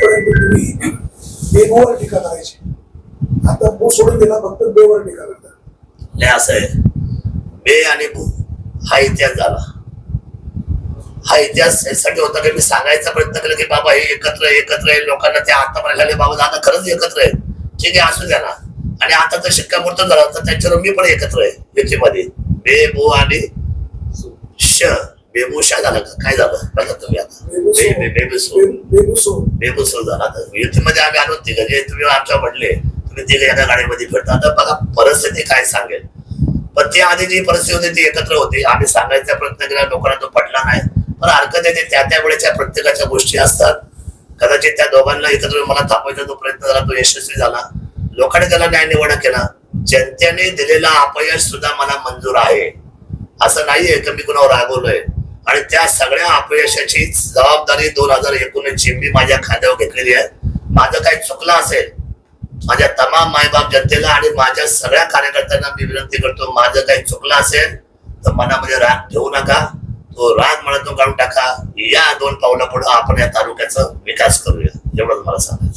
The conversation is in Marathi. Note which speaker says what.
Speaker 1: आजपर्यंत तुम्ही बेगोवर टीका करायची. आता भू सोडून दिला फक्त बेवर टीका करता
Speaker 2: नाही असं आहे. बे आणि भू हा इतिहास झाला. हा इतिहास यासाठी होता की मी सांगायचा प्रयत्न केला की बाबा हे एकत्र एकत्र आहे लोकांना त्या आता म्हणाले बाबा आता खरंच एकत्र आहे. ठीक आहे असू द्या ना. आणि आता तर शिक्कामोर्तब झाला तर त्यांच्यावर मी पण एकत्र आहे याच्यामध्ये. बे भू आणि श. बेबुशा झाला का? काय झालं? बघा तुम्ही आता.
Speaker 1: बेबुसो.
Speaker 2: बेबुसो झाला तर युतीमध्ये आम्ही आलो तिघ. जे तुम्ही आमच्या म्हणले तुम्ही तिघ एका गाडीमध्ये फिरता. आता बघा परिस्थिती काय सांगेल. पण ती आधी जी परिस्थिती होती ती एकत्र होती. आम्ही सांगायचा प्रयत्न केला लोकांना तो पडला नाही. पण हरकत आहे ते त्या त्या वेळेच्या प्रत्येकाच्या गोष्टी असतात. कदाचित त्या दोघांना एकत्र मला थांबवायचा जो प्रयत्न झाला तो यशस्वी झाला. लोकांनी त्याला न्याय निवडा केला. जनतेने दिलेला अपयश सुद्धा मला मंजूर आहे. असं नाहीये की मी कुणावर रागवलोय. आणि त्या सगळ्या अपयशाची जबाबदारी दोन हजार एकोणीस ची मी माझ्या खांद्यावर घेतलेली आहे. माझं काही चुकलं असेल माझ्या तमाम मायबाप जनतेला आणि माझ्या सगळ्या कार्यकर्त्यांना मी विनंती करतो माझं काही चुकलं असेल तर मनामध्ये राग ठेवू नका. तो राग मनातून काढून टाका. या दोन पावला पुढे आपण या तालुक्याचा विकास करूया. एवढंच मला सांगायचं.